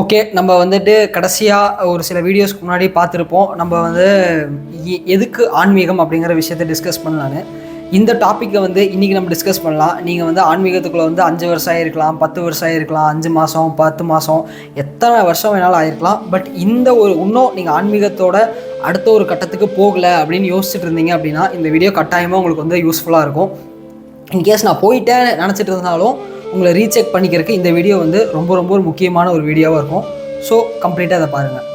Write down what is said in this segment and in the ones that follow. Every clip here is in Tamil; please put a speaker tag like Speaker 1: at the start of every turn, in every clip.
Speaker 1: ஓகே நம்ம வந்துட்டு கடைசியாக ஒரு சில வீடியோஸ்க்கு முன்னாடி பார்த்துருப்போம் நம்ம வந்து எதுக்கு ஆன்மீகம் அப்படிங்கிற விஷயத்த டிஸ்கஸ் பண்ணலான்னு இந்த டாப்பிக்கை வந்து இன்றைக்கி நம்ம டிஸ்கஸ் பண்ணலாம் நீங்கள் வந்து ஆன்மீகத்துக்குள்ளே வந்து அஞ்சு வருஷம் ஆகிருக்கலாம் பத்து வருஷம் ஆகிருக்கலாம் அஞ்சு மாதம் பத்து மாதம் எத்தனை வருஷம் வேணாலும் ஆகிருக்கலாம் பட் இந்த ஒரு இன்னும் நீங்கள் ஆன்மீகத்தோட அடுத்த ஒரு கட்டத்துக்கு போகலை அப்படின்னு யோசிச்சுட்டு இருந்தீங்க அப்படின்னா இந்த வீடியோ கட்டாயமாக உங்களுக்கு வந்து யூஸ்ஃபுல்லாக இருக்கும் இன்கேஸ் நான் போயிட்டேன் நினச்சிட்டு இருந்தாலும் உங்களை ரீசெக் பண்ணிக்கிறதுக்கு இந்த வீடியோ வந்து ரொம்ப ரொம்ப ஒரு முக்கியமான ஒரு வீடியோவாக இருக்கும் ஸோ கம்ப்ளீட்டாக அதை பாருங்கள்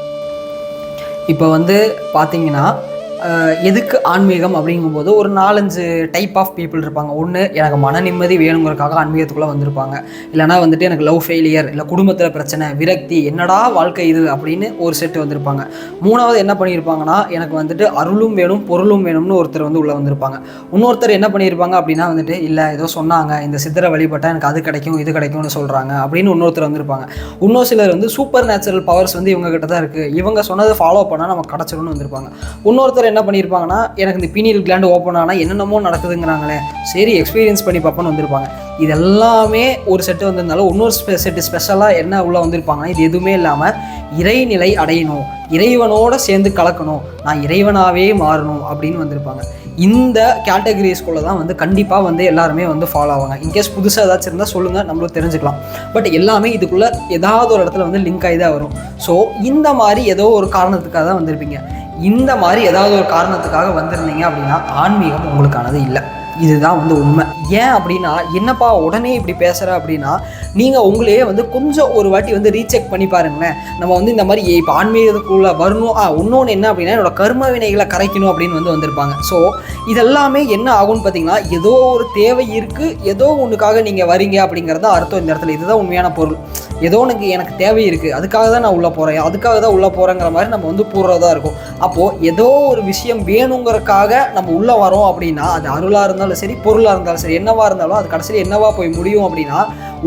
Speaker 1: இப்போ வந்து பார்த்தீங்கன்னா எதுக்கு ஆன்மீகம் அப்படிங்கும்போது ஒரு நாலஞ்சு டைப் ஆஃப் பீப்புள் இருப்பாங்க ஒன்று எனக்கு மன நிம்மதி வேணுங்கிறதுக்காக ஆன்மீகத்துக்குள்ளே வந்திருப்பாங்க இல்லைனா வந்துட்டு எனக்கு லவ் ஃபெயிலியர் இல்லை குடும்பத்தில் பிரச்சனை விரக்தி என்னடா வாழ்க்கை இது அப்படின்னு ஒரு செட்டு வந்திருப்பாங்க மூணாவது என்ன பண்ணியிருப்பாங்கன்னா எனக்கு வந்துட்டு அருளும் வேணும் பொருளும் வேணும்னு ஒருத்தர் வந்து உள்ளே வந்திருப்பாங்க இன்னொருத்தர் என்ன பண்ணியிருப்பாங்க அப்படின்னா வந்துட்டு இல்லை ஏதோ சொன்னாங்க இந்த சித்திரை வழிபட்டால் எனக்கு அது கிடைக்கும் இது கிடைக்கும்னு சொல்கிறாங்க அப்படின்னு இன்னொருத்தர் வந்திருப்பாங்க இன்னும் சிலர் வந்து சூப்பர் நேச்சுரல் பவர்ஸ் வந்து இவங்ககிட்ட தான் இருக்குது இவங்க சொன்னதை ஃபாலோ பண்ணால் நமக்கு கிடச்சிரும்னு வந்திருப்பாங்க இன்னொருத்தர் என்ன பண்ணியிருப்பாங்கன்னா எனக்கு இந்த பீனியல் கிளாண்டு ஓப்பன் ஆனால் என்னென்னமோ நடக்குதுங்கிறாங்களே சரி எக்ஸ்பீரியன்ஸ் பண்ணி பார்ப்போன்னு வந்திருப்பாங்க இது எல்லாமே ஒரு செட்டு வந்திருந்தாலும் இன்னொரு ஸ்பெ செட்டு ஸ்பெஷலாக என்ன உள்ளே வந்திருப்பாங்கன்னா இது எதுவுமே இல்லாமல் இறைநிலை அடையணும் இறைவனோட சேர்ந்து கலக்கணும் நான் இறைவனாகவே மாறணும் அப்படின்னு வந்திருப்பாங்க இந்த கேட்டகரிஸ்குள்ளே தான் வந்து கண்டிப்பாக வந்து எல்லாருமே வந்து ஃபாலோ ஆவாங்க இன்கேஸ் புதுசாக ஏதாச்சும் இருந்தால் சொல்லுங்கள் நம்மளும் தெரிஞ்சுக்கலாம் பட் எல்லாமே இதுக்குள்ளே ஏதாவது ஒரு இடத்துல வந்து லிங்க் ஆகி தான் வரும் ஸோ இந்த மாதிரி ஏதோ ஒரு காரணத்துக்காக தான் வந்திருப்பீங்க இந்த மாதிரி ஏதாவது ஒரு காரணத்துக்காக வந்திருந்தீங்க அப்படின்னா ஆன்மீகம் உங்களுக்கானது இல்லை இதுதான் வந்து உண்மை ஏன் அப்படின்னா என்னப்பா உடனே இப்படி பேசுகிற அப்படின்னா நீங்கள் உங்களையே வந்து கொஞ்சம் ஒரு வாட்டி வந்து ரீசெக் பண்ணி பாருங்களேன் நம்ம வந்து இந்த மாதிரி இப்போ ஆன்மீகத்துக்குள்ளே வரணும் ஆ இன்னொன்று என்ன அப்படின்னா என்னோடய கர்ம வினைகளை கரைக்கணும் அப்படின்னு வந்து வந்திருப்பாங்க ஸோ இதெல்லாமே என்ன ஆகும்னு பார்த்தீங்கன்னா ஏதோ ஒரு தேவை இருக்குது ஏதோ ஒன்றுக்காக நீங்கள் வரீங்க அப்படிங்கிறது அர்த்தம் இந்த இடத்துல இதுதான் உண்மையான பொருள் ஏதோ எனக்கு எனக்கு தேவை இருக்குது அதுக்காக தான் நான் உள்ளே போகிறேன் அதுக்காக தான் உள்ளே போகிறேங்கிற மாதிரி நம்ம வந்து போடுறதா இருக்கும் அப்போது ஏதோ ஒரு விஷயம் வேணுங்கிறக்காக நம்ம உள்ளே வரோம் அப்படின்னா அது அருளாக இருந்தாலும் சரி பொருளாக இருந்தாலும் சரி என்னவாக இருந்தாலும் அது கடைசியில் என்னவா போய் முடியும் அப்படின்னா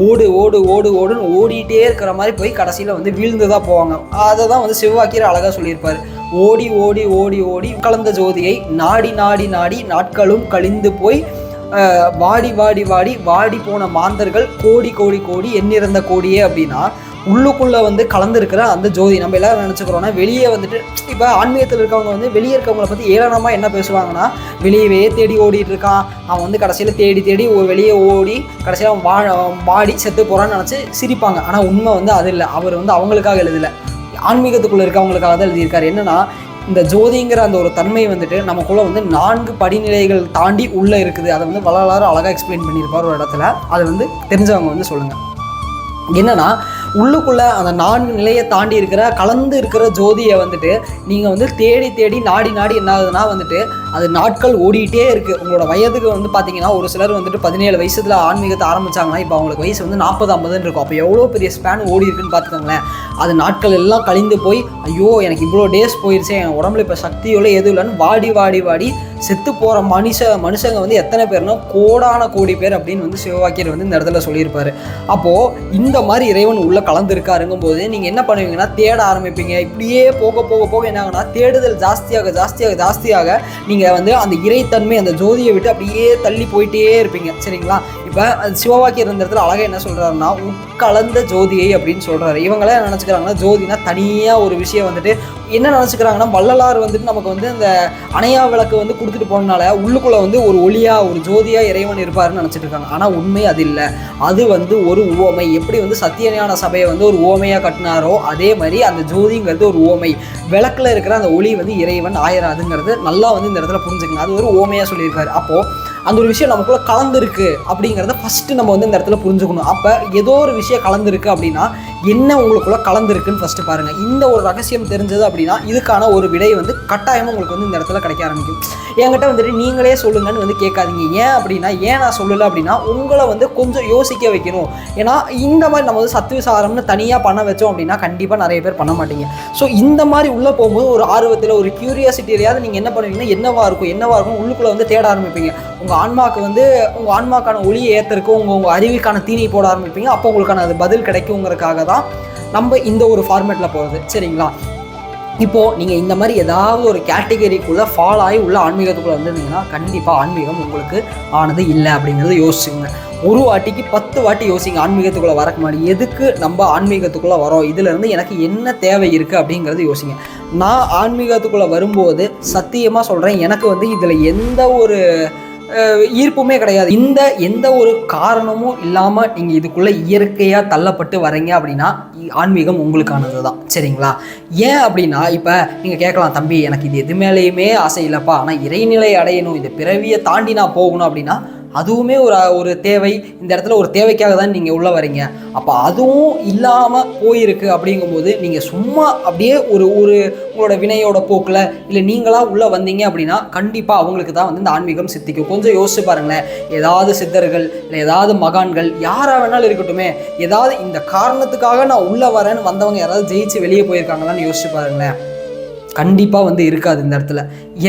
Speaker 1: ஓடு ஓடு ஓடு ஓடுன்னு ஓடிட்டே இருக்கிற மாதிரி போய் கடைசியில் வந்து வீழ்ந்து தான் போவாங்க அதை தான் வந்து சிவாக்கீர் அழகாக சொல்லியிருப்பார் ஓடி ஓடி ஓடி ஓடி கலந்த ஜோதியை நாடி நாடி நாடி நாட்களும் கழிந்து போய் வாடி வாடி வாடி வாடி போன மாந்தர்கள் கோடி கோடி கோடி எண்ணிறந்த கோடியே அப்படின்னா உள்ளுக்குள்ளே வந்து கலந்துருக்கிற அந்த ஜோதி நம்ம எல்லாரும் நினச்சிக்கிறோன்னா வெளியே வந்துட்டு இப்போ ஆன்மீகத்தில் இருக்கவங்க வந்து வெளியே இருக்கவங்களை பற்றி ஏளனமாக என்ன பேசுவாங்கன்னா வெளியவே தேடி ஓடிட்டு இருக்கான் அவன் வந்து கடைசியில் தேடி தேடி வெளியே ஓடி கடைசியில் அவன் வாடி செத்து போகிறான்னு நினச்சி சிரிப்பாங்க ஆனால் உண்மை வந்து அது இல்லை அவர் வந்து அவங்களுக்காக எழுதலை ஆன்மீகத்துக்குள்ளே இருக்கவங்களுக்காக தான் எழுதியிருக்காரு என்னென்னா இந்த ஜோதிங்கிற அந்த ஒரு தன்மை வந்துட்டு நமக்குள்ளே வந்து நான்கு படிநிலைகள் தாண்டி உள்ளே இருக்குது அதை வந்து வளர அழகாக எக்ஸ்பிளைன் பண்ணியிருப்பார் ஒரு இடத்துல அது வந்து தெரிஞ்சவங்க வந்து சொல்லுங்கள் என்னென்னா உள்ளுக்குள்ளே அந்த நான்கு நிலையை தாண்டி இருக்கிற கலந்து இருக்கிற ஜோதியை வந்துட்டு நீங்கள் வந்து தேடி தேடி நாடி நாடி என்ன ஆகுதுன்னா வந்துட்டு அது நாட்கள் ஓடிட்டே இருக்குது உங்களோட வயதுக்கு வந்து பார்த்தீங்கன்னா ஒரு சிலர் வந்துட்டு பதினேழு வயசுல ஆன்மீகத்தை ஆரம்பித்தாங்கன்னா இப்போ அவங்களுக்கு வயசு வந்து நாற்பது ஐம்பதுன்னு இருக்கும் அப்போ எவ்வளோ பெரிய ஸ்பேன் ஓடி இருக்குன்னு பார்த்துக்கோங்களேன் அது நாட்கள் எல்லாம் கழிந்து போய் ஐயோ எனக்கு இவ்வளோ டேஸ் போயிடுச்சு என் உடம்புல இப்போ சக்தியோ எதுவும் இல்லைன்னு வாடி வாடி வாடி செத்து போகிற மனுஷ மனுஷங்க வந்து எத்தனை பேர்னா கோடான கோடி பேர் அப்படின்னு வந்து சிவவாக்கியர் வந்து இந்த இடத்துல சொல்லியிருப்பார் அப்போது இந்த மாதிரி இறைவன் உள்ளே கலந்துருக்காருங்கும் போது நீங்கள் என்ன பண்ணுவீங்கன்னா தேட ஆரம்பிப்பீங்க இப்படியே போக போக போக என்ன தேடுதல் ஜாஸ்தியாக ஜாஸ்தியாக ஜாஸ்தியாக நீங்கள் வந்து அந்த இறைத்தன்மை அந்த ஜோதியை விட்டு அப்படியே தள்ளி போயிட்டே இருப்பீங்க சரிங்களா இப்போ சிவவாக்கியர் இருந்த இடத்துல அழகாக என்ன சொல்கிறாருன்னா உட்கலந்த ஜோதியை அப்படின்னு சொல்கிறாரு இவங்களே என்ன நினச்சிக்கிறாங்கன்னா ஜோதினா தனியாக ஒரு விஷயம் வந்துட்டு என்ன நினச்சிக்கிறாங்கன்னா வள்ளலார் வந்துட்டு நமக்கு வந்து இந்த அணையா விளக்கு வந்து கொடுத்துட்டு போனனால உள்ளுக்குள்ளே வந்து ஒரு ஒளியாக ஒரு ஜோதியாக இறைவன் இருப்பாருன்னு நினச்சிட்டு இருக்காங்க ஆனால் உண்மை அது இல்லை அது வந்து ஒரு ஓமை எப்படி வந்து சத்தியஞான சபையை வந்து ஒரு ஓமையாக கட்டினாரோ அதே மாதிரி அந்த ஜோதிங்கிறது ஒரு ஓமை விளக்கில் இருக்கிற அந்த ஒளி வந்து இறைவன் ஆயிராதுங்கிறது நல்லா வந்து இந்த இடத்துல புரிஞ்சுக்கணும் அது ஒரு ஓமையாக சொல்லியிருக்காரு அப்போது அந்த ஒரு விஷயம் நமக்குள்ளே கலந்துருக்கு அப்படிங்கிறத ஃபஸ்ட்டு நம்ம வந்து இந்த இடத்துல புரிஞ்சுக்கணும் அப்போ ஏதோ ஒரு விஷயம் கலந்துருக்கு அப்படின்னா என்ன உங்களுக்குள்ளே கலந்துருக்குன்னு ஃபஸ்ட்டு பாருங்கள் இந்த ஒரு ரகசியம் தெரிஞ்சது அப்படின்னா இதுக்கான ஒரு விடை வந்து கட்டாயமாக உங்களுக்கு வந்து இந்த இடத்துல கிடைக்க ஆரம்பிக்கும் என்கிட்ட வந்துட்டு நீங்களே சொல்லுங்கன்னு வந்து கேட்காதீங்க ஏன் அப்படின்னா ஏன் நான் சொல்லலை அப்படின்னா உங்களை வந்து கொஞ்சம் யோசிக்க வைக்கணும் ஏன்னா இந்த மாதிரி நம்ம வந்து சத்து விசாரம்னு தனியாக பண்ண வச்சோம் அப்படின்னா கண்டிப்பாக நிறைய பேர் பண்ண மாட்டீங்க ஸோ இந்த மாதிரி உள்ளே போகும்போது ஒரு ஆர்வத்தில் ஒரு கியூரியாசிட்டியிலையாவது நீங்கள் என்ன பண்ணுவீங்கன்னா என்னவாக இருக்கும் என்னவாக இருக்கும் உள்ளுக்குள்ளே வந்து தேட ஆரம்பிப்பீங்க உங்கள் ஆன்மாக்கு வந்து உங்கள் ஆன்மாக்கான ஒளியை ஏற்றுக்கும் உங்கள் உங்கள் அறிவிக்கான தீனி போட ஆரம்பிப்பீங்க அப்போ உங்களுக்கான அது பதில் கிடைக்குங்கிறதுக்காக தான் நம்ம இந்த ஒரு ஃபார்மேட்டில் போகிறது சரிங்களா இப்போது நீங்கள் இந்த மாதிரி ஏதாவது ஒரு கேட்டகரிக்குள்ளே ஃபாலோ ஆகி உள்ள ஆன்மீகத்துக்குள்ளே வந்துருந்தீங்கன்னா கண்டிப்பாக ஆன்மீகம் உங்களுக்கு ஆனது இல்லை அப்படிங்கிறத யோசிச்சுங்க ஒரு வாட்டிக்கு பத்து வாட்டி யோசிங்க ஆன்மீகத்துக்குள்ளே வரக்கு முன்னாடி எதுக்கு நம்ம ஆன்மீகத்துக்குள்ளே வரோம் இதுலேருந்து எனக்கு என்ன தேவை இருக்குது அப்படிங்கிறது யோசிங்க நான் ஆன்மீகத்துக்குள்ளே வரும்போது சத்தியமாக சொல்கிறேன் எனக்கு வந்து இதில் எந்த ஒரு ஈர்ப்புமே கிடையாது இந்த எந்த ஒரு காரணமும் இல்லாமல் நீங்கள் இதுக்குள்ளே இயற்கையாக தள்ளப்பட்டு வரீங்க அப்படின்னா ஆன்மீகம் உங்களுக்கானது தான் சரிங்களா ஏன் அப்படின்னா இப்போ நீங்கள் கேட்கலாம் தம்பி எனக்கு இது எது மேலேயுமே ஆசை இல்லைப்பா ஆனால் இறைநிலை அடையணும் இந்த பிறவியை தாண்டி நான் போகணும் அப்படின்னா அதுவுமே ஒரு ஒரு தேவை இந்த இடத்துல ஒரு தேவைக்காக தான் நீங்கள் உள்ளே வரீங்க அப்போ அதுவும் இல்லாமல் போயிருக்கு அப்படிங்கும்போது நீங்கள் சும்மா அப்படியே ஒரு ஒரு உங்களோட வினையோட போக்கில் இல்லை நீங்களாக உள்ளே வந்தீங்க அப்படின்னா கண்டிப்பாக அவங்களுக்கு தான் வந்து இந்த ஆன்மீகம் சித்திக்கும் கொஞ்சம் யோசிச்சு பாருங்களேன் ஏதாவது சித்தர்கள் இல்லை ஏதாவது மகான்கள் யாராக வேணாலும் இருக்கட்டுமே ஏதாவது இந்த காரணத்துக்காக நான் உள்ளே வரேன்னு வந்தவங்க யாராவது ஜெயிச்சு வெளியே போயிருக்காங்களான்னு யோசிச்சு பாருங்களேன் கண்டிப்பாக வந்து இருக்காது இந்த இடத்துல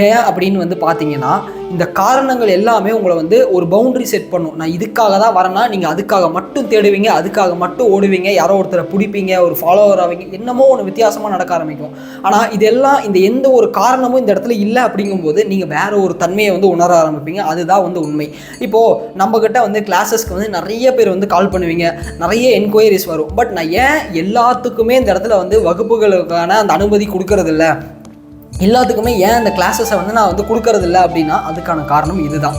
Speaker 1: ஏன் அப்படின்னு வந்து பார்த்தீங்கன்னா இந்த காரணங்கள் எல்லாமே உங்களை வந்து ஒரு பவுண்டரி செட் பண்ணும் நான் இதுக்காக தான் வரேன்னா நீங்கள் அதுக்காக மட்டும் தேடுவீங்க அதுக்காக மட்டும் ஓடுவீங்க யாரோ ஒருத்தரை பிடிப்பீங்க ஒரு ஃபாலோவர் ஆவீங்க என்னமோ ஒன்று வித்தியாசமாக நடக்க ஆரம்பிக்கும் ஆனால் இதெல்லாம் இந்த எந்த ஒரு காரணமும் இந்த இடத்துல இல்லை அப்படிங்கும்போது நீங்கள் வேறு ஒரு தன்மையை வந்து உணர ஆரம்பிப்பீங்க அதுதான் வந்து உண்மை இப்போது நம்மக்கிட்ட வந்து கிளாஸஸ்க்கு வந்து நிறைய பேர் வந்து கால் பண்ணுவீங்க நிறைய என்கொயரிஸ் வரும் பட் நான் ஏன் எல்லாத்துக்குமே இந்த இடத்துல வந்து வகுப்புகளுக்கான அந்த அனுமதி கொடுக்கறதில்ல எல்லாத்துக்குமே ஏன் அந்த கிளாஸஸை வந்து நான் வந்து கொடுக்கறதில்ல அப்படின்னா அதுக்கான காரணம் இதுதான்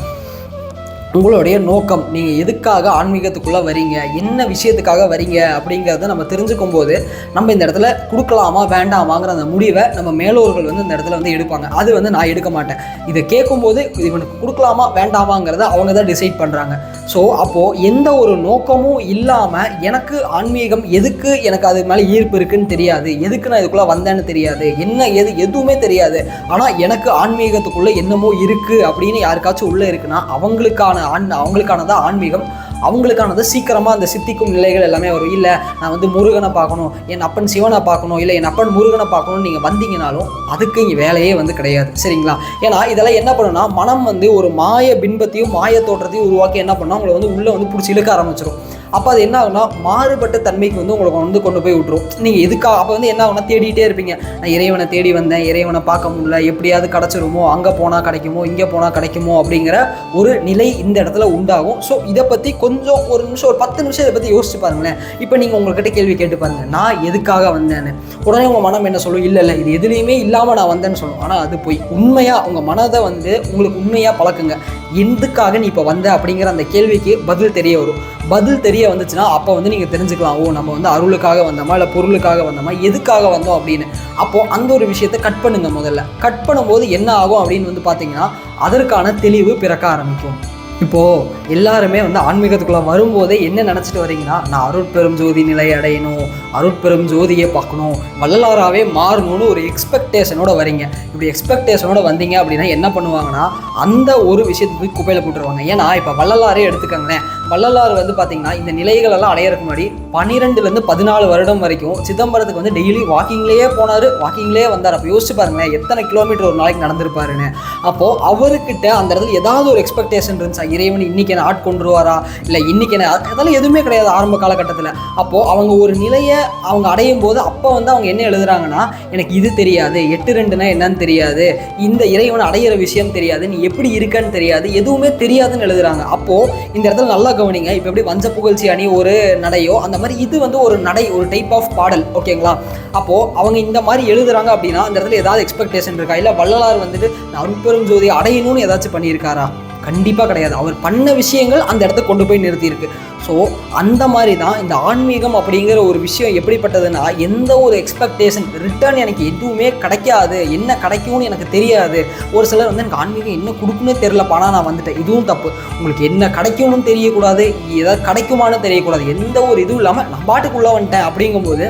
Speaker 1: உங்களுடைய நோக்கம் நீங்கள் எதுக்காக ஆன்மீகத்துக்குள்ளே வரீங்க என்ன விஷயத்துக்காக வரீங்க அப்படிங்கிறத நம்ம தெரிஞ்சுக்கும் போது நம்ம இந்த இடத்துல கொடுக்கலாமா வேண்டாமாங்கிற அந்த முடிவை நம்ம மேலோர்கள் வந்து இந்த இடத்துல வந்து எடுப்பாங்க அது வந்து நான் எடுக்க மாட்டேன் இதை கேட்கும்போது இவனுக்கு கொடுக்கலாமா வேண்டாமாங்கிறத அவங்க தான் டிசைட் பண்ணுறாங்க ஸோ அப்போது எந்த ஒரு நோக்கமும் இல்லாமல் எனக்கு ஆன்மீகம் எதுக்கு எனக்கு அது மேலே ஈர்ப்பு இருக்குன்னு தெரியாது எதுக்கு நான் இதுக்குள்ளே வந்தேன்னு தெரியாது என்ன எது எதுவுமே தெரியாது ஆனால் எனக்கு ஆன்மீகத்துக்குள்ளே என்னமோ இருக்குது அப்படின்னு யாருக்காச்சும் உள்ளே இருக்குன்னா அவங்களுக்கான ஆன் அவங்களுக்கானதான் ஆன்மீகம் அவங்களுக்கானது சீக்கிரமாக அந்த சித்திக்கும் நிலைகள் எல்லாமே வரும் இல்லை நான் வந்து முருகனை பார்க்கணும் என் அப்பன் சிவனை பார்க்கணும் இல்லை என் அப்பன் முருகனை பார்க்கணும்னு நீங்கள் வந்தீங்கனாலும் அதுக்கு இங்கே வேலையே வந்து கிடையாது சரிங்களா ஏன்னா இதெல்லாம் என்ன பண்ணுன்னா மனம் வந்து ஒரு மாய பின்பத்தையும் மாய தோற்றத்தையும் உருவாக்கி என்ன பண்ணால் உங்களை வந்து உள்ளே வந்து பிடிச்சி இழுக்க ஆரம்பிச்சிடும் அப்போ அது என்ன ஆகுனா மாறுபட்ட தன்மைக்கு வந்து உங்களுக்கு வந்து கொண்டு போய் விட்டுரும் நீங்கள் எதுக்காக அப்போ வந்து என்ன ஆகுனா தேடிட்டே இருப்பீங்க நான் இறைவனை தேடி வந்தேன் இறைவனை பார்க்க முடியல எப்படியாவது கிடச்சிருமோ அங்கே போனால் கிடைக்குமோ இங்கே போனால் கிடைக்குமோ அப்படிங்கிற ஒரு நிலை இந்த இடத்துல உண்டாகும் ஸோ இதை பற்றி கொஞ்சம் ஒரு நிமிஷம் ஒரு பத்து நிமிஷம் இதை பற்றி யோசிச்சு பாருங்களேன் இப்போ நீங்கள் உங்கள்கிட்ட கேள்வி கேட்டு பாருங்கள் நான் எதுக்காக வந்தேன்னு உடனே உங்கள் மனம் என்ன சொல்லும் இல்லை இல்லை இது எதுலேயுமே இல்லாமல் நான் வந்தேன்னு சொல்லுவோம் ஆனால் அது போய் உண்மையாக உங்கள் மனதை வந்து உங்களுக்கு உண்மையாக பழக்குங்க எதுக்காக நீ இப்போ வந்த அப்படிங்கிற அந்த கேள்விக்கு பதில் தெரிய வரும் பதில் தெரிய வந்துச்சுன்னா அப்போ வந்து நீங்கள் தெரிஞ்சுக்கலாம் ஓ நம்ம வந்து அருளுக்காக வந்தோமா இல்லை பொருளுக்காக வந்தோமா எதுக்காக வந்தோம் அப்படின்னு அப்போது அந்த ஒரு விஷயத்தை கட் பண்ணுங்கள் முதல்ல கட் பண்ணும்போது என்ன ஆகும் அப்படின்னு வந்து பார்த்தீங்கன்னா அதற்கான தெளிவு பிறக்க ஆரம்பிக்கும் இப்போது எல்லாருமே வந்து ஆன்மீகத்துக்குள்ளே வரும்போதே என்ன நினச்சிட்டு வரீங்கன்னா நான் அருட்பெரும் ஜோதி நிலை அடையணும் அருட்பெரும் ஜோதியை பார்க்கணும் வள்ளலாராகவே மாறணும்னு ஒரு எக்ஸ்பெக்டேஷனோட வரீங்க இப்படி எக்ஸ்பெக்டேஷனோட வந்தீங்க அப்படின்னா என்ன பண்ணுவாங்கன்னா அந்த ஒரு விஷயத்துக்கு குப்பையில் போட்டுருவாங்க ஏன்னா இப்போ வள்ளலாரே எடுத்துக்கங்களேன் வள்ளலார் வந்து பார்த்திங்கன்னா இந்த நிலைகளெல்லாம் அடையிறதுக்கு முன்னாடி பன்னிரெண்டுலேருந்து பதினாலு வருடம் வரைக்கும் சிதம்பரத்துக்கு வந்து டெய்லி வாக்கிங்லேயே போனார் வாக்கிங்லேயே வந்தார் அப்போ யோசிச்சு பாருங்களேன் எத்தனை கிலோமீட்டர் ஒரு நாளைக்கு நடந்திருப்பாருன்னு அப்போது அவர்கிட்ட அந்த இடத்துல ஏதாவது ஒரு எக்ஸ்பெக்டேஷன் இருந்துச்சு இறைவன் இன்றைக்கி என்னை ஆட்கொண்டுருவாரா இல்லை இன்றைக்கி என்ன அதெல்லாம் எதுவுமே கிடையாது ஆரம்ப காலகட்டத்தில் அப்போது அவங்க ஒரு நிலையை அவங்க அடையும் போது அப்போ வந்து அவங்க என்ன எழுதுறாங்கன்னா எனக்கு இது தெரியாது எட்டு ரெண்டுனா என்னன்னு தெரியாது இந்த இறைவன் அடையிற விஷயம் தெரியாது நீ எப்படி இருக்கன்னு தெரியாது எதுவுமே தெரியாதுன்னு எழுதுறாங்க அப்போது இந்த இடத்துல நல்லா கவனிங்க இப்போ எப்படி வஞ்ச புகழ்ச்சி அணி ஒரு நடையோ அந்த மாதிரி இது வந்து ஒரு நடை ஒரு டைப் ஆஃப் பாடல் ஓகேங்களா அப்போது அவங்க இந்த மாதிரி எழுதுறாங்க அப்படின்னா அந்த இடத்துல ஏதாவது எக்ஸ்பெக்டேஷன் இருக்கா இல்லை வள்ளலார் வந்துட்டு நான் அருட்பெரும் ஜோதி அடையணும்னு ஏதாச்சும் பண்ணியிருக்காரா கண்டிப்பாக கிடையாது அவர் பண்ண விஷயங்கள் அந்த இடத்த கொண்டு போய் நிறுத்தியிருக்கு ஸோ அந்த மாதிரி தான் இந்த ஆன்மீகம் அப்படிங்கிற ஒரு விஷயம் எப்படிப்பட்டதுன்னா எந்த ஒரு எக்ஸ்பெக்டேஷன் ரிட்டர்ன் எனக்கு எதுவுமே கிடைக்காது என்ன கிடைக்கும்னு எனக்கு தெரியாது ஒரு சிலர் வந்து எனக்கு ஆன்மீகம் என்ன கொடுக்குன்னு தெரிலப்பா பணம் நான் வந்துட்டேன் இதுவும் தப்பு உங்களுக்கு என்ன கிடைக்கும்னு தெரியக்கூடாது ஏதாவது கிடைக்குமான்னு தெரியக்கூடாது எந்த ஒரு இதுவும் இல்லாமல் நான் பாட்டுக்குள்ளே வந்துட்டேன் அப்படிங்கும்போது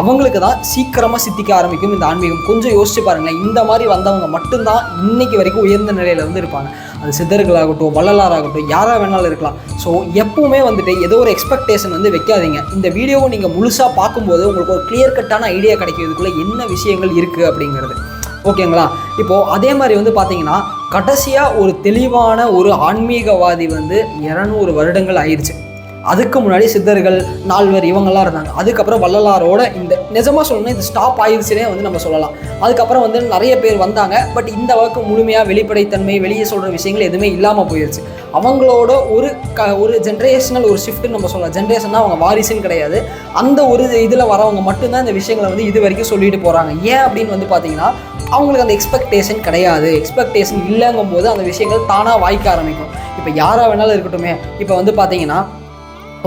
Speaker 1: அவங்களுக்கு தான் சீக்கிரமாக சித்திக்க ஆரம்பிக்கும் இந்த ஆன்மீகம் கொஞ்சம் யோசிச்சு பாருங்கள் இந்த மாதிரி வந்தவங்க மட்டும்தான் இன்னைக்கு வரைக்கும் உயர்ந்த நிலையில் வந்து இருப்பாங்க அது சித்தர்களாகட்டும் வள்ளலாராகட்டும் யாராக வேணாலும் இருக்கலாம் ஸோ எப்போவுமே வந்துட்டு ஏதோ ஒரு எக்ஸ்பெக்டேஷன் வந்து வைக்காதீங்க இந்த வீடியோவை நீங்கள் முழுசாக பார்க்கும்போது உங்களுக்கு ஒரு கிளியர் கட்டான ஐடியா கிடைக்கிறதுக்குள்ளே என்ன விஷயங்கள் இருக்குது அப்படிங்கிறது ஓகேங்களா இப்போது அதே மாதிரி வந்து பார்த்தீங்கன்னா கடைசியாக ஒரு தெளிவான ஒரு ஆன்மீகவாதி வந்து இரநூறு வருடங்கள் ஆயிடுச்சு அதுக்கு முன்னாடி சித்தர்கள் நால்வர் இவங்கெல்லாம் இருந்தாங்க அதுக்கப்புறம் வள்ளலாரோட இந்த நிஜமாக சொல்லணும் இந்த ஸ்டாப் ஆயிடுச்சுனே வந்து நம்ம சொல்லலாம் அதுக்கப்புறம் வந்து நிறைய பேர் வந்தாங்க பட் இந்த அளவுக்கு முழுமையாக வெளிப்படைத்தன்மை வெளியே சொல்கிற விஷயங்கள் எதுவுமே இல்லாமல் போயிடுச்சு அவங்களோட ஒரு க ஒரு ஜென்ரேஷனல் ஒரு ஷிஃப்ட்டுன்னு நம்ம சொல்லலாம் ஜென்ரேஷன்னா அவங்க வாரிசுன்னு கிடையாது அந்த ஒரு இதில் வரவங்க மட்டும்தான் இந்த விஷயங்களை வந்து இது வரைக்கும் சொல்லிட்டு போகிறாங்க ஏன் அப்படின்னு வந்து பார்த்தீங்கன்னா அவங்களுக்கு அந்த எக்ஸ்பெக்டேஷன் கிடையாது எக்ஸ்பெக்டேஷன் இல்லைங்கும் போது அந்த விஷயங்கள் தானாக வாய்க்க ஆரம்பிக்கும் இப்போ யாராக வேணாலும் இருக்கட்டும் இப்போ வந்து பார்த்தீங்கன்னா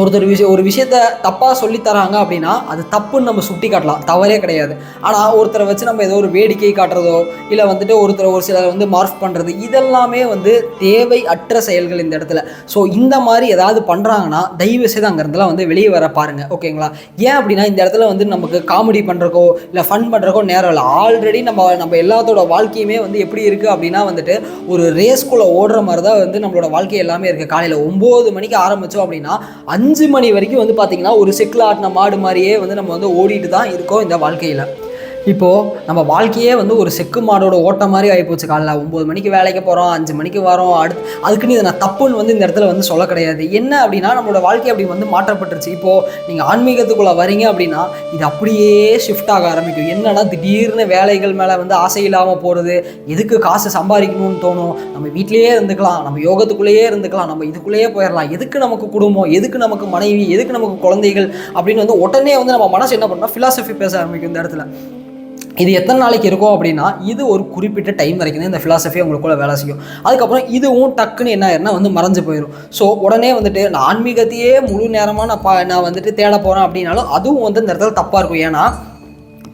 Speaker 1: ஒருத்தர் விஷயம் ஒரு விஷயத்த தப்பாக சொல்லித்தராங்க அப்படின்னா அது தப்புன்னு நம்ம சுட்டி காட்டலாம் தவறே கிடையாது ஆனால் ஒருத்தரை வச்சு நம்ம ஏதோ ஒரு வேடிக்கை காட்டுறதோ இல்லை வந்துட்டு ஒருத்தர் ஒரு சிலர் வந்து மார்ஃப் பண்ணுறது இதெல்லாமே வந்து தேவை அற்ற செயல்கள் இந்த இடத்துல ஸோ இந்த மாதிரி ஏதாவது பண்ணுறாங்கன்னா தயவு செய்து அங்கேருந்துலாம் வந்து வெளியே வர பாருங்கள் ஓகேங்களா ஏன் அப்படின்னா இந்த இடத்துல வந்து நமக்கு காமெடி பண்ணுறக்கோ இல்லை ஃபன் பண்ணுறக்கோ நேரம் இல்லை ஆல்ரெடி நம்ம நம்ம எல்லாத்தோட வாழ்க்கையுமே வந்து எப்படி இருக்குது அப்படின்னா வந்துட்டு ஒரு ரேஸ்குள்ளே ஓடுற மாதிரி தான் வந்து நம்மளோட வாழ்க்கை எல்லாமே இருக்குது காலையில் ஒம்பது மணிக்கு ஆரம்பித்தோம் அப்படின்னா அந்த அஞ்சு மணி வரைக்கும் வந்து பார்த்திங்கன்னா ஒரு ஆட்டின மாடு மாதிரியே வந்து நம்ம வந்து ஓடிட்டு தான் இருக்கோம் இந்த வாழ்க்கையில் இப்போது நம்ம வாழ்க்கையே வந்து ஒரு செக்கு மாடோட ஓட்ட மாதிரி ஆகிப்போச்சு காலைல ஒம்பது மணிக்கு வேலைக்கு போகிறோம் அஞ்சு மணிக்கு வரோம் அடுத்து அதுக்குன்னு இதை நான் தப்புன்னு வந்து இந்த இடத்துல வந்து சொல்ல கிடையாது என்ன அப்படின்னா நம்மளோட வாழ்க்கை அப்படி வந்து மாற்றப்பட்டுருச்சு இப்போது நீங்கள் ஆன்மீகத்துக்குள்ளே வரீங்க அப்படின்னா இது அப்படியே ஷிஃப்ட் ஆக ஆரம்பிக்கும் என்னென்னா திடீர்னு வேலைகள் மேலே வந்து ஆசை இல்லாமல் போகிறது எதுக்கு காசு சம்பாதிக்கணும்னு தோணும் நம்ம வீட்லேயே இருந்துக்கலாம் நம்ம யோகத்துக்குள்ளேயே இருந்துக்கலாம் நம்ம இதுக்குள்ளேயே போயிடலாம் எதுக்கு நமக்கு குடும்பம் எதுக்கு நமக்கு மனைவி எதுக்கு நமக்கு குழந்தைகள் அப்படின்னு வந்து உடனே வந்து நம்ம மனசு என்ன பண்ணால் ஃபிலாசபி பேச ஆரம்பிக்கும் இந்த இடத்துல இது எத்தனை நாளைக்கு இருக்கும் அப்படின்னா இது ஒரு குறிப்பிட்ட டைம் வரைக்கும் தான் இந்த ஃபிலாசபி உங்களுக்குள்ள வேலை செய்யும் அதுக்கப்புறம் இதுவும் டக்குன்னு என்ன ஆயிருந்தா வந்து மறைஞ்சு போயிடும் ஸோ உடனே வந்துட்டு நான் ஆன்மீகத்தையே முழு நேரமாக நான் பா நான் வந்துட்டு தேட போகிறேன் அப்படின்னாலும் அதுவும் வந்து இந்த இடத்துல தப்பாக இருக்கும் ஏன்னா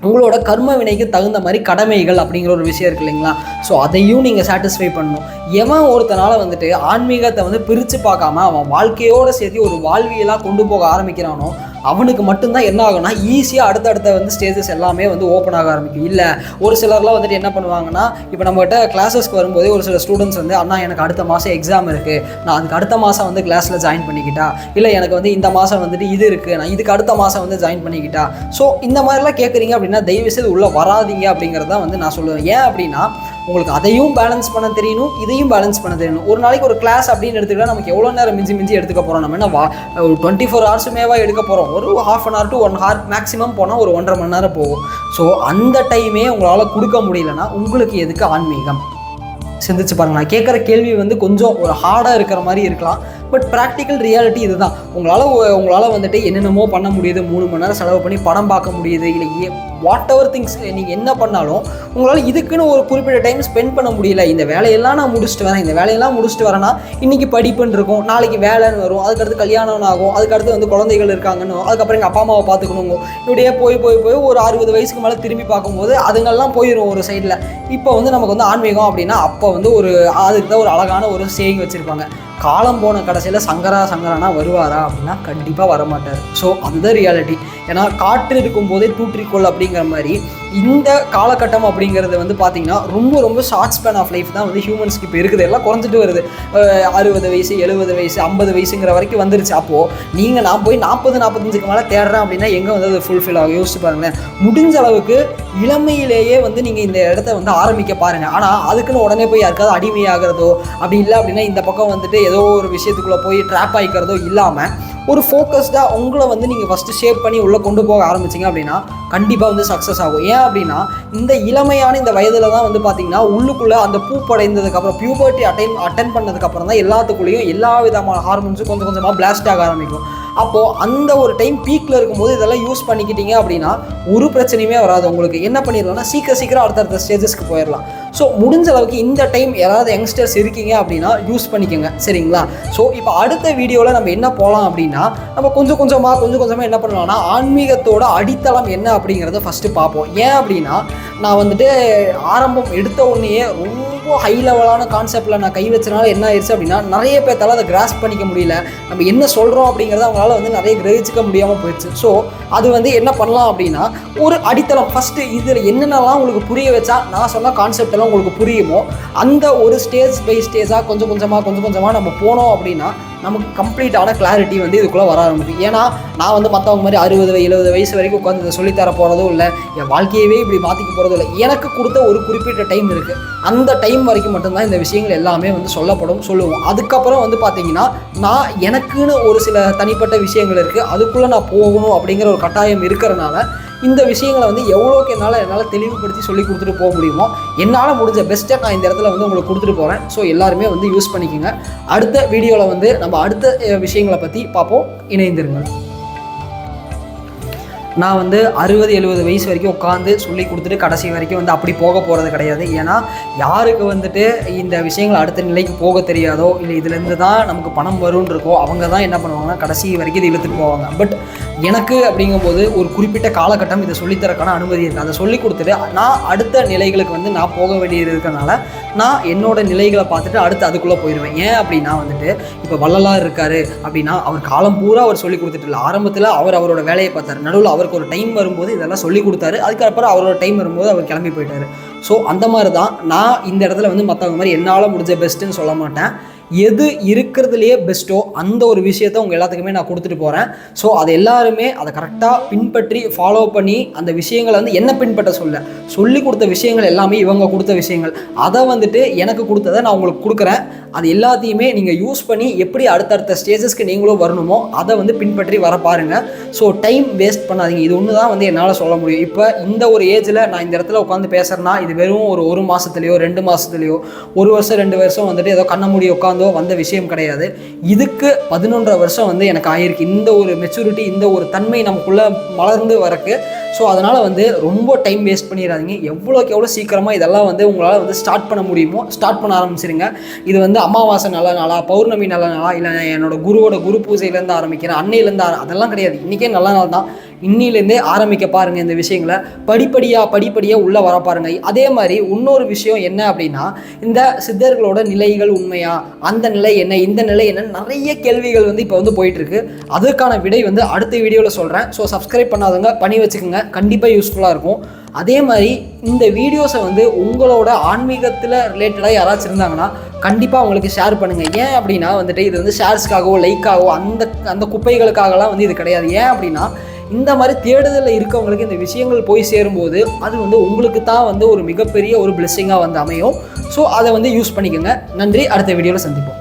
Speaker 1: உங்களோட கர்ம வினைக்கு தகுந்த மாதிரி கடமைகள் அப்படிங்கிற ஒரு விஷயம் இருக்கு இல்லைங்களா ஸோ அதையும் நீங்கள் சாட்டிஸ்ஃபை பண்ணணும் எவன் ஒருத்தனால் வந்துட்டு ஆன்மீகத்தை வந்து பிரித்து பார்க்காம அவன் வாழ்க்கையோடு சேர்த்து ஒரு வாழ்வியலாக கொண்டு போக ஆரம்பிக்கிறானோ அவனுக்கு மட்டும்தான் என்ன ஆகும்னா ஈஸியாக அடுத்தடுத்த வந்து ஸ்டேஜஸ் எல்லாமே வந்து ஓப்பன் ஆக ஆரம்பிக்கும் இல்லை ஒரு சிலர்லாம் வந்துட்டு என்ன பண்ணுவாங்கன்னா இப்போ நம்மகிட்ட கிளாஸஸ்க்கு வரும்போது ஒரு சில ஸ்டூடெண்ட்ஸ் வந்து அண்ணா எனக்கு அடுத்த மாதம் எக்ஸாம் இருக்குது நான் அதுக்கு அடுத்த மாதம் வந்து கிளாஸில் ஜாயின் பண்ணிக்கிட்டா இல்லை எனக்கு வந்து இந்த மாதம் வந்துட்டு இது இருக்குது நான் இதுக்கு அடுத்த மாதம் வந்து ஜாயின் பண்ணிக்கிட்டா ஸோ இந்த மாதிரிலாம் கேட்குறீங்க அப்படின்னா தயவுசெய்து உள்ளே வராதிங்க அப்படிங்கிறத வந்து நான் சொல்லுவேன் ஏன் அப்படின்னா உங்களுக்கு அதையும் பேலன்ஸ் பண்ண தெரியணும் இதையும் பேலன்ஸ் பண்ண தெரியணும் ஒரு நாளைக்கு ஒரு கிளாஸ் அப்படின்னு எடுத்துக்கிட்டா நமக்கு எவ்வளோ நேரம் மிஞ்சி மிஞ்சி எடுக்க போகிறோம் நம்ம என்ன வா ஒரு டுவெண்ட்டி ஃபோர் ஹவர்ஸுமேவா எடுக்க போகிறோம் ஒரு half an hour to one hour maximum போனால் ஒரு ஒன்றரை மணி நேரம் போகும் ஸோ அந்த டைமே உங்களால் கொடுக்க முடியலன்னா உங்களுக்கு எதுக்கு ஆன்மீகம் சிந்திச்சு பாருங்க நான் கேட்குற கேள்வி வந்து கொஞ்சம் ஒரு ஹார்டாக இருக்கிற மாதிரி இருக்கலாம் பட் ப்ராக்டிக்கல் ரியாலிட்டி இதுதான் உங்களால் உங்களால் வந்துட்டு என்னென்னமோ பண்ண முடியுது மூணு மணி நேரம் செலவு பண்ணி படம் பார்க்க முடியுது இல்லை வாட் எவர் திங்ஸ் நீங்கள் என்ன பண்ணாலும் உங்களால் இதுக்குன்னு ஒரு குறிப்பிட்ட டைம் ஸ்பெண்ட் பண்ண முடியல இந்த வேலையெல்லாம் நான் முடிச்சுட்டு வரேன் இந்த வேலையெல்லாம் முடிச்சுட்டு வரேன்னா இன்றைக்கி படிப்புன்னு இருக்கும் நாளைக்கு வேலைன்னு வரும் அதுக்கடுத்து கல்யாணம் ஆகும் அதுக்கடுத்து வந்து குழந்தைகள் இருக்காங்கன்னு அதுக்கப்புறம் எங்கள் அப்பா அம்மாவை பார்த்துக்கணுங்க இப்படியே போய் போய் போய் ஒரு அறுபது வயசுக்கு மேலே திரும்பி பார்க்கும்போது அதுங்கெல்லாம் போயிடும் ஒரு சைடில் இப்போ வந்து நமக்கு வந்து ஆன்மீகம் அப்படின்னா அப்போ வந்து ஒரு அதுக்கு தான் ஒரு அழகான ஒரு சேவிங் வச்சுருப்பாங்க காலம் போன கடைசியில் சங்கரா சங்கரானா வருவாரா அப்படின்னா கண்டிப்பாக வரமாட்டார் ஸோ அந்த ரியாலிட்டி ஏன்னா காற்று இருக்கும்போதே தூற்றிக்கொள் அப்படிங்கிற மாதிரி இந்த காலகட்டம் அப்படிங்கிறது வந்து பார்த்திங்கன்னா ரொம்ப ரொம்ப ஷார்ட் ஸ்பேன் ஆஃப் லைஃப் தான் வந்து ஹியூமன்ஸ்க்கு இப்போ இருக்குது எல்லாம் குறைஞ்சிட்டு வருது அறுபது வயசு எழுபது வயசு ஐம்பது வயசுங்கிற வரைக்கும் வந்துருச்சு அப்போது நீங்கள் நான் போய் நாற்பது நாற்பத்தஞ்சுக்கு மேலே தேடுறேன் அப்படின்னா எங்கே வந்து அது ஃபுல்ஃபில் ஆகும் யோசிச்சு பாருங்களேன் முடிஞ்ச அளவுக்கு இளமையிலேயே வந்து நீங்கள் இந்த இடத்த வந்து ஆரம்பிக்க பாருங்கள் ஆனால் அதுக்குன்னு உடனே போய் யாருக்காவது அடிமையாகிறதோ அப்படி இல்லை அப்படின்னா இந்த பக்கம் வந்துட்டு ஏதோ ஒரு விஷயத்துக்குள்ளே போய் ட்ராப் ஆகிக்கிறதோ இல்லாமல் ஒரு ஃபோக்கஸ்டாக உங்களை வந்து நீங்கள் ஃபஸ்ட்டு ஷேப் பண்ணி உள்ளே கொண்டு போக ஆரம்பிச்சிங்க அப்படின்னா கண்டிப்பாக வந்து சக்ஸஸ் ஆகும் ஏன் அப்படின்னா இந்த இளமையான இந்த வயதில் தான் வந்து பார்த்திங்கன்னா உள்ளுக்குள்ளே அந்த பூ பியூபர்ட்டி அட்டைன் அட்டன் பண்ணதுக்கப்புறம் தான் எல்லாத்துக்குள்ளேயும் எல்லா விதமான ஹார்மோன்ஸும் கொஞ்சம் கொஞ்சமாக பிளாஸ்ட் ஆக ஆரம்பிக்கும் அப்போது அந்த ஒரு டைம் பீக்கில் இருக்கும்போது இதெல்லாம் யூஸ் பண்ணிக்கிட்டீங்க அப்படின்னா ஒரு பிரச்சனையுமே வராது உங்களுக்கு என்ன பண்ணிடலாம்னா சீக்கிரம் சீக்கிரம் அடுத்தடுத்த ஸ்டேஜஸ்க்கு போயிடலாம் ஸோ முடிஞ்ச அளவுக்கு இந்த டைம் ஏதாவது யங்ஸ்டர்ஸ் இருக்கீங்க அப்படின்னா யூஸ் பண்ணிக்கோங்க சரிங்களா ஸோ இப்போ அடுத்த வீடியோவில் நம்ம என்ன போகலாம் அப்படின்னா நம்ம கொஞ்சம் கொஞ்சமாக கொஞ்சம் கொஞ்சமாக என்ன பண்ணலாம்னா ஆன்மீகத்தோட அடித்தளம் என்ன அப்படிங்கிறத ஃபஸ்ட்டு பார்ப்போம் ஏன் அப்படின்னா நான் வந்துட்டு ஆரம்பம் எடுத்த உடனேயே ரொம்ப ரொம்ப ஹை லெவலான கான்செப்டில் நான் கை வச்சனால என்ன ஆயிடுச்சு அப்படின்னா நிறைய பேர்த்தால் அதை கிராஸ் பண்ணிக்க முடியல நம்ம என்ன சொல்கிறோம் அப்படிங்கிறத அவங்களால வந்து நிறைய கிரகிச்சிக்க முடியாமல் போயிடுச்சு ஸோ அது வந்து என்ன பண்ணலாம் அப்படின்னா ஒரு அடித்தளம் ஃபஸ்ட்டு இதில் என்னென்னலாம் உங்களுக்கு புரிய வச்சா நான் சொன்ன கான்செப்ட் எல்லாம் உங்களுக்கு புரியுமோ அந்த ஒரு ஸ்டேஜ் பை ஸ்டேஜாக கொஞ்சம் கொஞ்சமாக கொஞ்சம் கொஞ்சமாக நம்ம போனோம் அப்படின்னா நமக்கு கம்ப்ளீட்டான கிளாரிட்டி வந்து இதுக்குள்ளே வர ஆரம்பிச்சு ஏன்னா நான் வந்து மற்றவங்க மாதிரி அறுபது எழுபது வயசு வரைக்கும் உட்காந்து இதை சொல்லித்தர போகிறதும் இல்லை என் வாழ்க்கையவே இப்படி மாற்றிக்க போகிறதும் இல்லை எனக்கு கொடுத்த ஒரு குறிப்பிட்ட டைம் இருக்குது அந்த டைம் வரைக்கும் மட்டும்தான் இந்த விஷயங்கள் எல்லாமே வந்து சொல்லப்படும் சொல்லுவோம் அதுக்கப்புறம் வந்து பார்த்தீங்கன்னா நான் எனக்குன்னு ஒரு சில தனிப்பட்ட விஷயங்கள் இருக்குது அதுக்குள்ளே நான் போகணும் அப்படிங்கிற ஒரு கட்டாயம் இருக்கிறனால இந்த விஷயங்களை வந்து எவ்வளோக்கு என்னால் என்னால் தெளிவுபடுத்தி சொல்லி கொடுத்துட்டு போக முடியுமோ என்னால் முடிஞ்ச பெஸ்ட்டை நான் இந்த இடத்துல வந்து உங்களுக்கு கொடுத்துட்டு போகிறேன் ஸோ எல்லாருமே வந்து யூஸ் பண்ணிக்கோங்க அடுத்த வீடியோவில் வந்து நம்ம அடுத்த விஷயங்களை பற்றி பார்ப்போம் இணைந்திருங்க நான் வந்து அறுபது எழுபது வயசு வரைக்கும் உட்காந்து சொல்லி கொடுத்துட்டு கடைசி வரைக்கும் வந்து அப்படி போக போகிறது கிடையாது ஏன்னா யாருக்கு வந்துட்டு இந்த விஷயங்கள் அடுத்த நிலைக்கு போக தெரியாதோ இல்லை இதுலேருந்து தான் நமக்கு பணம் வரும்னு இருக்கோ அவங்க தான் என்ன பண்ணுவாங்கன்னா கடைசி வரைக்கும் இதை இழுத்துட்டு போவாங்க பட் எனக்கு அப்படிங்கும்போது ஒரு குறிப்பிட்ட காலகட்டம் இதை சொல்லித்தரக்கான அனுமதி இருக்குது அதை சொல்லி கொடுத்துட்டு நான் அடுத்த நிலைகளுக்கு வந்து நான் போக வேண்டியது இருக்கனால நான் என்னோட நிலைகளை பார்த்துட்டு அடுத்து அதுக்குள்ளே போயிடுவேன் ஏன் அப்படின்னா வந்துட்டு இப்போ வள்ளலாக இருக்கார் அப்படின்னா அவர் காலம் பூரா அவர் சொல்லி கொடுத்துட்டு இல்லை ஆரம்பத்தில் அவர் அவரோட வேலையை பார்த்தார் நடுவில் அவர் அவருக்கு ஒரு டைம் வரும்போது இதெல்லாம் சொல்லி கொடுத்தாரு அதுக்கப்புறம் அவரோட டைம் வரும்போது அவர் கிளம்பி போயிட்டார் ஸோ அந்த மாதிரி தான் நான் இந்த இடத்துல வந்து மற்றவங்க மாதிரி என்னால் முடிஞ்ச பெஸ்ட்டுன்னு சொல்ல மாட்டேன் எது இருக்கிறதுலையே பெஸ்ட்டோ அந்த ஒரு விஷயத்த உங்கள் எல்லாத்துக்குமே நான் கொடுத்துட்டு போகிறேன் ஸோ அதை எல்லாருமே அதை கரெக்டாக பின்பற்றி ஃபாலோ பண்ணி அந்த விஷயங்களை வந்து என்ன பின்பற்ற சொல்ல சொல்லி கொடுத்த விஷயங்கள் எல்லாமே இவங்க கொடுத்த விஷயங்கள் அதை வந்துட்டு எனக்கு கொடுத்ததை நான் உங்களுக்கு கொடுக்குறேன் அது எல்லாத்தையுமே நீங்கள் யூஸ் பண்ணி எப்படி அடுத்தடுத்த ஸ்டேஜஸ்க்கு நீங்களும் வரணுமோ அதை வந்து பின்பற்றி வர பாருங்கள் ஸோ டைம் வேஸ்ட் பண்ணாதீங்க இது ஒன்று தான் வந்து என்னால் சொல்ல முடியும் இப்போ இந்த ஒரு ஏஜில் நான் இந்த இடத்துல உட்காந்து பேசுகிறேன்னா இது வெறும் ஒரு ஒரு மாதத்துலையோ ரெண்டு மாதத்துலையோ ஒரு வருஷம் ரெண்டு வருஷம் வந்துட்டு ஏதோ கண்ண முடி உட்காந்து வந்ததோ வந்த விஷயம் கிடையாது இதுக்கு பதினொன்றரை வருஷம் வந்து எனக்கு ஆகிருக்கு இந்த ஒரு மெச்சூரிட்டி இந்த ஒரு தன்மை நமக்குள்ளே வளர்ந்து வரக்கு ஸோ அதனால் வந்து ரொம்ப டைம் வேஸ்ட் பண்ணிடாதீங்க எவ்வளோக்கு எவ்வளோ சீக்கிரமாக இதெல்லாம் வந்து உங்களால் வந்து ஸ்டார்ட் பண்ண முடியுமோ ஸ்டார்ட் பண்ண ஆரம்பிச்சிருங்க இது வந்து அமாவாசை நல்ல நாளா பௌர்ணமி நல்ல நாளா இல்லை என்னோட குருவோட குரு பூஜையிலேருந்து ஆரம்பிக்கிறேன் அன்னையிலேருந்து அதெல்லாம் கிடையாது இன்றைக்கே நல்ல நாள் தான் இன்னிலேருந்தே ஆரம்பிக்க பாருங்கள் இந்த விஷயங்களை படிப்படியாக படிப்படியாக உள்ளே வர பாருங்கள் அதே மாதிரி இன்னொரு விஷயம் என்ன அப்படின்னா இந்த சித்தர்களோட நிலைகள் உண்மையா அந்த நிலை என்ன இந்த நிலை என்ன நிறைய கேள்விகள் வந்து இப்போ வந்து போயிட்டுருக்கு அதுக்கான விடை வந்து அடுத்த வீடியோவில் சொல்கிறேன் ஸோ சப்ஸ்கிரைப் பண்ணாதவங்க பண்ணி வச்சுக்கோங்க கண்டிப்பாக யூஸ்ஃபுல்லாக இருக்கும் அதே மாதிரி இந்த வீடியோஸை வந்து உங்களோட ஆன்மீகத்தில் ரிலேட்டடாக யாராச்சும் இருந்தாங்கன்னா கண்டிப்பாக அவங்களுக்கு ஷேர் பண்ணுங்கள் ஏன் அப்படின்னா வந்துட்டு இது வந்து ஷேர்ஸ்க்காகவோ லைக்காகவோ அந்த அந்த குப்பைகளுக்காகலாம் வந்து இது கிடையாது ஏன் அப்படின்னா இந்த மாதிரி தேடுதலில் இருக்கவங்களுக்கு இந்த விஷயங்கள் போய் சேரும்போது அது வந்து உங்களுக்கு தான் வந்து ஒரு மிகப்பெரிய ஒரு பிளெஸ்ஸிங்காக வந்து அமையும் ஸோ அதை வந்து யூஸ் பண்ணிக்கோங்க நன்றி அடுத்த வீடியோவில் சந்திப்போம்